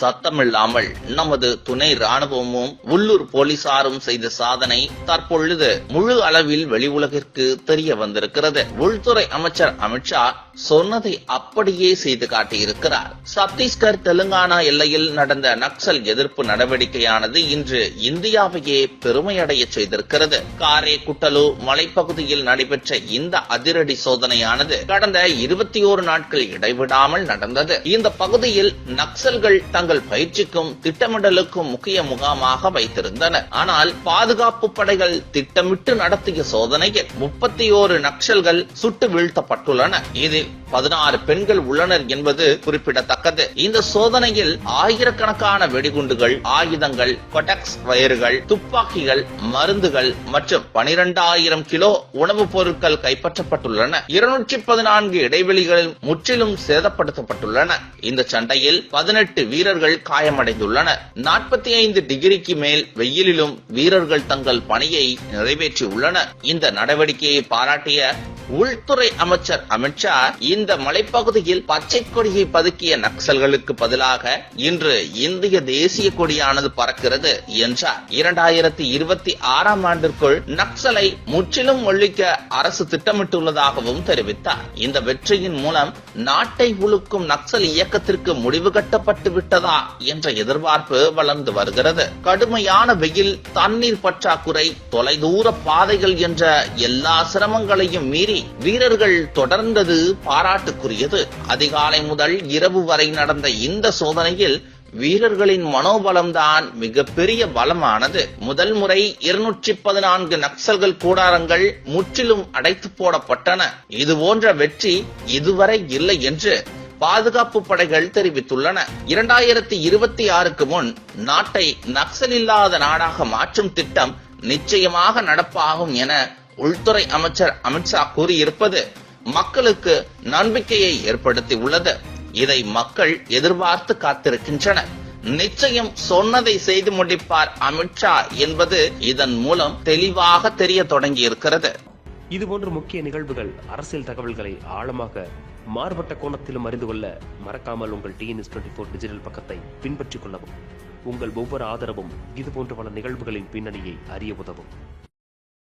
சத்தமில்லாமல் நமது துணை ராணுவமும் உள்ளூர் போலீசாரும் செய்த சாதனை தற்பொழுது முழு அளவில் வெளி உலகிற்கு தெரிய வந்திருக்கிறது. உள்துறை அமைச்சர் அமித்ஷா சொன்னதை அப்படியே செய்து காட்டியிருக்கிறார். சத்தீஸ்கர் தெலுங்கானா எல்லையில் நடந்த நக்சல் எதிர்ப்பு நடவடிக்கையானது இன்று இந்தியாவையே பெருமையடைய செய்திருக்கிறது. காரே குட்டலு மலைப்பகுதியில் நடைபெற்ற இந்த அதிரடி சோதனையானது கடந்த இருபத்தி ஓரு நாட்கள் இடைவிடாமல் நடந்தது. இந்த பகுதியில் நக்சல்கள் தங்கள் பயிற்சிக்கும் திட்டமிடலுக்கும் முக்கிய முகாமாக வைத்திருந்தனர். ஆனால் பாதுகாப்பு படைகள் திட்டமிட்டு நடத்திய சோதனையில் முப்பத்தி ஓரு நக்சல்கள் சுட்டு வீழ்த்தப்பட்டுள்ளன. இதில் பதினாறு பெண்கள் உள்ளனர் என்பது குறிப்பிடத்தக்கது. இந்த சோதனையில் ஆயிரக்கணக்கான வெடிகுண்டுகள் ஆயுதங்கள் கொட்டக்ஸ் வயர்கள் துப்பாக்கிகள் மருந்துகள் மற்றும் பனிரெண்டாயிரம் கிலோ உணவுப் பொருட்கள் கைப்பற்றப்பட்டுள்ளன. இருநூற்றி பதினான்கு இடைவெளிகள் முற்றிலும் சேதப்படுத்தப்பட்டுள்ளன. இந்த சண்டையில் பதினெட்டு வீரர்கள் காயமடைந்துள்ளனர். நாற்பத்தி ஐந்து டிகிரிக்கு மேல் வெயிலிலும் வீரர்கள் தங்கள் பணியை நிறைவேற்றியுள்ளனர். இந்த நடவடிக்கையை பாராட்டிய உள்துறை அமைச்சர் அமித்ஷா இந்த மலைப்பகுதியில் பச்சை கொடியை பதுக்கிய நக்சல்களுக்கு பதிலாக இன்று இந்திய தேசிய கொடியானது பறக்கிறது என்றார். இரண்டாயிரத்தி இருபத்தி ஆறாம் ஆண்டிற்குள் நக்சலை முற்றிலும் ஒழிக்க அரசு திட்டமிட்டுள்ளதாகவும் தெரிவித்தார். இந்த வெற்றியின் மூலம் நாட்டை உழுக்கும் நக்சல் இயக்கத்திற்கு முடிவு கட்டப்பட்டு விட்டதா என்ற எதிர்பார்ப்பு வளர்ந்து வருகிறது. கடுமையான வெயில் தண்ணீர் பற்றாக்குறை தொலைதூர பாதைகள் என்ற எல்லா சிரமங்களையும் மீறி வீரர்கள் தொடர்ந்தது பாராட்டுக்குரியது. அதிகாலை முதல் இரவு வரை நடந்த இந்த சோதனையில் வீரர்களின் மனோபலம்தான் மிகப்பெரிய பலமானது. முதல் முறை இருநூற்றி பதினான்கு நக்சல்கள் கூடாரங்கள் முற்றிலும் அடைத்து போடப்பட்டன. இது போன்ற வெற்றி இதுவரை இல்லை என்று பாதுகாப்பு படைகள் தெரிவித்துள்ளன. இரண்டாயிரத்தி இருபத்தி ஆறுக்கு முன் நாட்டை நக்சல் இல்லாத நாடாக மாற்றும் திட்டம் நிச்சயமாக நடப்பாகும் என உள்துறை அமைச்சர் அமித்ஷா கூறியிருப்பது மக்களுக்கு நம்பிக்கையை ஏற்படுத்தி உள்ளது. இதை மக்கள் எதிர்பார்த்து காத்திருக்கின்றனர். நிச்சயம் சொன்னதை செய்து முடிப்பார் அமித்ஷா என்பது இதன் மூலம் தெளிவாக தெரிய தொடங்கி இருக்கிறது இதுபோன்ற முக்கிய நிகழ்வுகள் அரசியல் தகவல்களை ஆழமாக மாறுபட்ட கோணத்திலும் அறிந்து கொள்ள மறக்காமல் உங்கள் டிஎன்எஸ் டுவெண்ட்டி ஃபோர் டிஜிட்டல் பக்கத்தை பின்பற்றிக் கொள்ளவும். உங்கள் ஒவ்வொரு ஆதரவும் இதுபோன்ற பல நிகழ்வுகளின் பின்னணியை அறிய உதவும்.